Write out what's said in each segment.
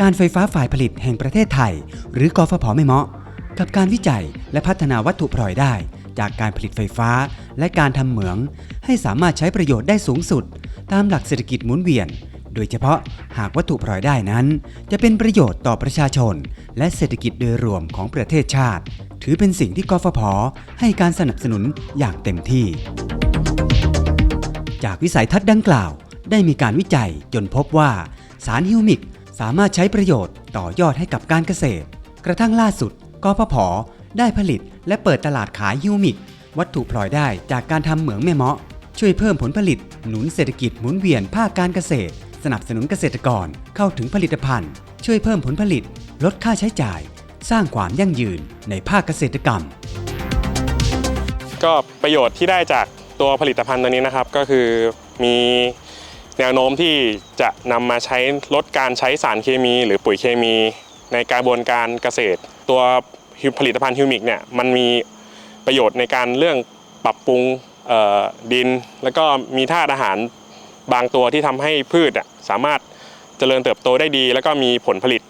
การไฟฟ้าฝ่ายผลิตแห่งประเทศไทย หรือกฟผไม่เหมาะ กับการวิจัยและพัฒนาวัตถุพลอยได้ จากการผลิตไฟฟ้าและการทำเหมือง ให้สามารถใช้ประโยชน์ได้สูงสุด ตามหลักเศรษฐกิจหมุนเวียน โดยเฉพาะหากวัตถุพลอยได้นั้น จะเป็นประโยชน์ต่อประชาชน และเศรษฐกิจโดยรวมของประเทศชาติ ถือเป็นสิ่งที่กฟผให้การสนับสนุนอย่างเต็มที่ จากวิสัยทัศน์ดังกล่าว ได้มีการวิจัยจนพบว่าสารฮิวมิก สามารถใช้ประโยชน์ต่อยอดให้กับการเกษตร กระทั่งล่าสุดกพผได้ผลิตและเปิดตลาดขายฮิวมิก วัตถุพลอยได้จากการทำเหมืองแม่เมาะ ช่วยเพิ่มผลผลิต หนุนเศรษฐกิจหมุนเวียนภาคการเกษตร สนับสนุนเกษตรกรเข้าถึงผลิตภัณฑ์ ช่วยเพิ่มผลผลิต ลดค่าใช้จ่าย สร้างความยั่งยืนในภาคเกษตรกรรม ก็ประโยชน์ที่ได้จากตัวผลิตภัณฑ์ตัวนี้นะครับ ก็คือมี แนวโน้มที่จะนำมาใช้ลดการใช้สารเคมี หรือปุ๋ยเคมี ในกระบวนการเกษตร ตัวผลิตภัณฑ์ฮิวมิกเนี่ยมันมีประโยชน์ในการเรื่องปรับปรุงดิน แล้วก็มีธาตุอาหารบางตัวที่ทำให้พืชสามารถเจริญเติบโตได้ดี แล้วก็มีผลผลิต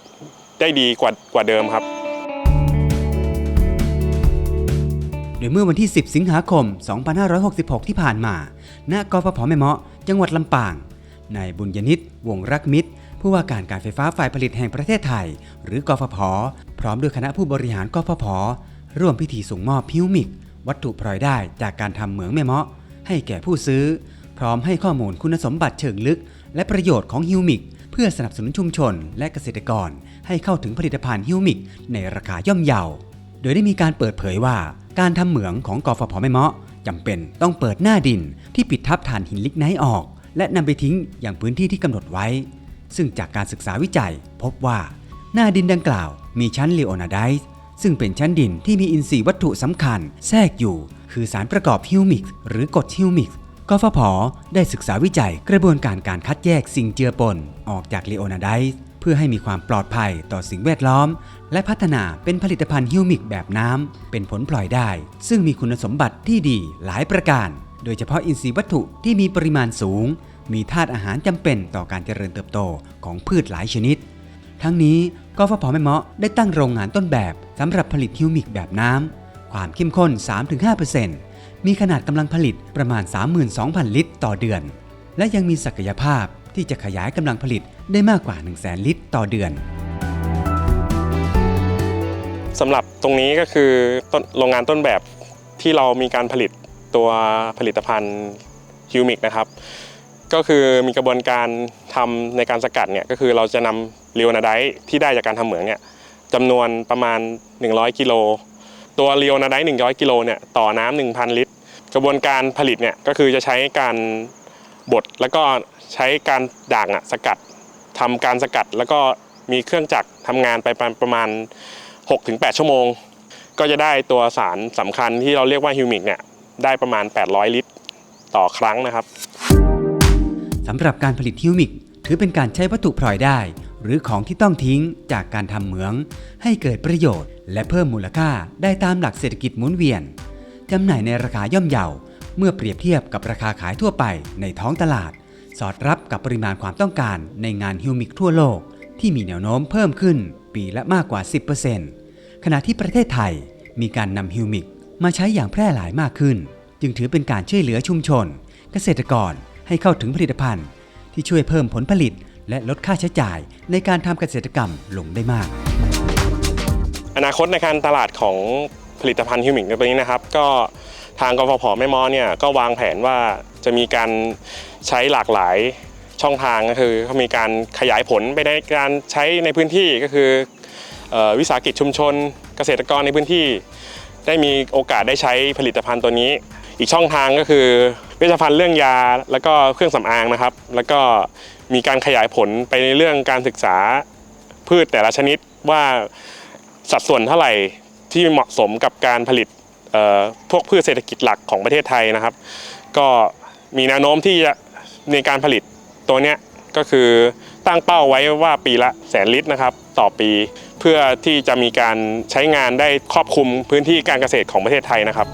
ได้ดีกว่ากว่าเดิมครับโดยเมื่อวันที่ 10 สิงหาคม 2566 ที่ผ่านมา ณกฟผแม่เมาะ จังหวัดลำปาง นายบุญยนิตวงรักมิตร ผู้ว่าการการไฟฟ้าฝ่ายผลิตแห่งประเทศไทย หรือกฟผ พร้อมด้วยคณะผู้บริหารกฟผ ร่วมพิธีส่งมอบพิวมิก วัตถุพลอยได้จากการทำเหมืองแม่เมาะ ให้แก่ผู้ซื้อ พร้อมให้ข้อมูลคุณสมบัติเชิงลึก และประโยชน์ของฮิวมิก เพื่อสนับสนุนชุมชน และเกษตรกร ให้เข้าถึงผลิตภัณฑ์ฮิวมิก ในราคาย่อมเยา โดยได้มีการเปิดเผยว่า การทำเหมืองของกฟผไม่เมาะจำเป็นต้องเปิดหน้าดินที่ปิดทับฐานหินลิกไนท์ออก และนำไปทิ้งอย่างพื้นที่ที่กำหนดไว้ ซึ่งจากการศึกษาวิจัยพบว่า หน้าดินดังกล่าวมีชั้นเลโอนาไดส์ซึ่งเป็นชั้นดินที่มีอินทรีย์วัตถุสำคัญ แทรกอยู่ คือสารประกอบฮิวมิกหรือกรดฮิวมิกกฟผได้ศึกษาวิจัยกระบวนการการคัดแยกสิ่งเจือปนออกจากเลโอนาไดส์เพื่อให้มีความปลอดภัยต่อสิ่งแวดล้อม และพัฒนาเป็นผลิตภัณฑ์ฮิวมิกแบบน้ำเป็นผลพลอยได้ ซึ่งมีคุณสมบัติที่ดีหลายประการ โดยเฉพาะอินทรีย์วัตถุที่มีปริมาณสูง มีธาตุอาหารจำเป็นต่อการเจริญเติบโตของพืชหลายชนิด ทั้งนี้กฟผแม่เมาะได้ตั้งโรงงานต้นแบบสำหรับผลิตฮิวมิกแบบน้ำความเข้มข้น 3-5%มีขนาดกำลังผลิตประมาณ 32,000 ลิตรต่อเดือน และยังมีศักยภาพที่จะขยายกำลังผลิตได้มากกว่า 100,000 ลิตรต่อเดือนสำหรับตรงนี้ก็คือโรงงานต้นแบบที่เรามีการผลิต ตัวผลิตภัณฑ์ฮิวมิกนะครับก็คือมีกระบวนการทำในการสกัดเนี่ยก็คือเราจะนำเรียวนาไดท์ที่ได้จากการทำเหมืองเนี่ยจำนวนประมาณ 100 กิโล ตัวเรียวนาได100 กิโลเนี่ยต่อน้ำ1,000 ลิตร กระบวนการผลิตเนี่ยก็คือจะใช้การบดแล้วก็ใช้การด่างอะสกัดทำการสกัด แล้วก็มีเครื่องจักรทำงานไปประมาณ 6-8 ชั่วโมง ก็จะได้ตัวสารสำคัญที่เราเรียกว่าฮิวมิกเนี่ย ได้ประมาณ 800 ลิตรต่อครั้งนะครับสำหรับการผลิตฮิวมิก ถือเป็นการใช้วัตถุพลอยได้ หรือของที่ต้องทิ้งจากการทำเหมือง ให้เกิดประโยชน์ และเพิ่มมูลค่าได้ตามหลักเศรษฐกิจหมุนเวียนจำหน่ายในราคาย่อมเยาเมื่อเปรียบเทียบกับราคาขายทั่วไปในท้องตลาด สอดรับกับปริมาณความต้องการในงานฮิวมิกทั่วโลก ที่มีแนวโน้มเพิ่มขึ้นปีละมากกว่า 10%ขณะที่ประเทศไทยมีการนำฮิวมิก มาใช้อย่างแพร่หลายมากขึ้น จึงถือเป็นการช่วยเหลือชุมชน เกษตรกรให้เข้าถึงผลิตภัณฑ์ ที่ช่วยเพิ่มผลผลิต และลดค่าใช้จ่ายในการทำเกษตรกรรมลงได้มาก อนาคตในการตลาดของผลิตภัณฑ์ฮิวมิกในตัวนี้นะครับ ก็ทางกฟผแม่มอเนี่ยก็วางแผนว่าจะมีการใช้หลากหลายช่องทางก็คือเขามีการขยายผลไปในการใช้ในพื้นที่ก็คือออวิสาหกิจชุมชน เกษตรกรในพื้นที่ ได้มีโอกาสได้ใช้ผลิตภัณฑ์ตัวนี้ อีกช่องทางก็คือเวชภัณฑ์เรื่องยา แล้วก็เครื่องสำอางนะครับ แล้วก็มีการขยายผลไปในเรื่องการศึกษาพืชแต่ละชนิดว่าสัดส่วนเท่าไหร่ที่เหมาะสมกับการผลิตพวกพืชเศรษฐกิจหลักของประเทศไทยนะครับ ก็มีแนวโน้มที่จะในการผลิตตัวเนี้ยก็คือ ตั้งเป้าไว้ว่าปีละแสนลิตรนะครับต่อปี เพื่อที่จะมีการใช้งานได้ครอบคลุมพื้นที่การเกษตรของประเทศไทยนะครับ